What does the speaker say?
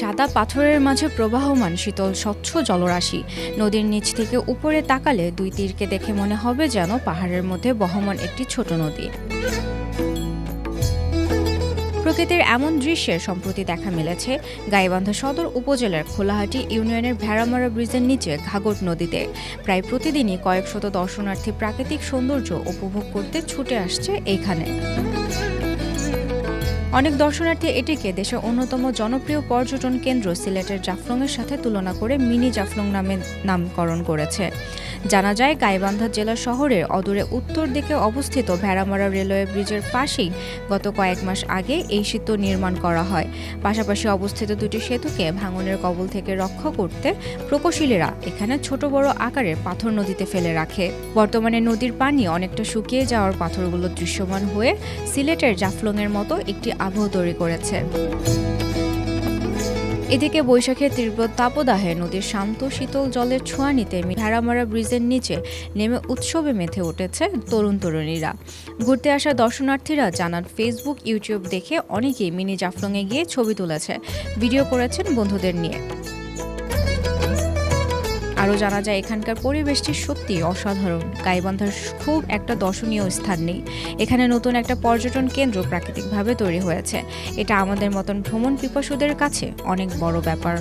সাদা পাথরের মাঝে প্রবাহমান শীতল স্বচ্ছ জলরাশি। নদীর নিচ থেকে উপরে তাকালে দুই তীরকে দেখে মনে হবে যেন পাহাড়ের মধ্যে বহমান একটি ছোট নদী। প্রকৃতির এমন দৃশ্যের সম্প্রতি দেখা মিলেছে গাইবান্ধা সদর উপজেলার খোলাহাটি ইউনিয়নের ভেড়ামারা ব্রিজের নিচে ঘাগট নদীতে। প্রায় প্রতিদিনই কয়েক শত দর্শনার্থী প্রাকৃতিক সৌন্দর্য উপভোগ করতে ছুটে আসছে এইখানে। অনেক দর্শনার্থী এটিকে দেশের অন্যতম জনপ্রিয় পর্যটন কেন্দ্র সিলেটের জাফলংয়ের সাথে তুলনা করে মিনি জাফলং নামে নামকরণ করেছে। জানা যায়, গাইবান্ধা জেলা শহরের অদূরে উত্তর দিকে অবস্থিত ভেড়ামারা রেলওয়ে ব্রিজের পাশেই গত কয়েক মাস আগে এই সেতু নির্মাণ করা হয়। পাশাপাশি অবস্থিত দুটি সেতুকে ভাঙনের কবল থেকে রক্ষা করতে প্রকৌশলীরা এখানে ছোট বড় আকারের পাথর নদীতে ফেলে রাখে। বর্তমানে নদীর পানি অনেকটা শুকিয়ে যাওয়ার পাথরগুলো দৃশ্যমান হয়ে সিলেটের জাফলংয়ের মতো একটি আবহ তৈরি করেছে। এদিকে বৈশাখের তীব্র তাপদাহে নদীর শান্ত শীতল জলের ছোঁয়া নিতে ভেড়ামারা ব্রিজের নিচে নেমে উৎসবে মেতে উঠেছে তরুণ তরুণীরা। ঘুরতে আসা দর্শনার্থীরা জানান, ফেসবুক, ইউটিউব দেখে অনেকেই মিনি জাফরংয়ে গিয়ে ছবি তুলেছে। ভিডিও করেছেন বন্ধুদের নিয়ে। আরও জানা যায়, এখানকার পরিবেশটি সত্যি অসাধারণ। গাইবান্ধার খুব একটা দর্শনীয় স্থান নেই। এখানে নতুন একটা পর্যটন কেন্দ্র প্রাকৃতিকভাবে তৈরি হয়েছে। এটা আমাদের মতন ভ্রমণ পিপাসুদের কাছে অনেক বড় ব্যাপার।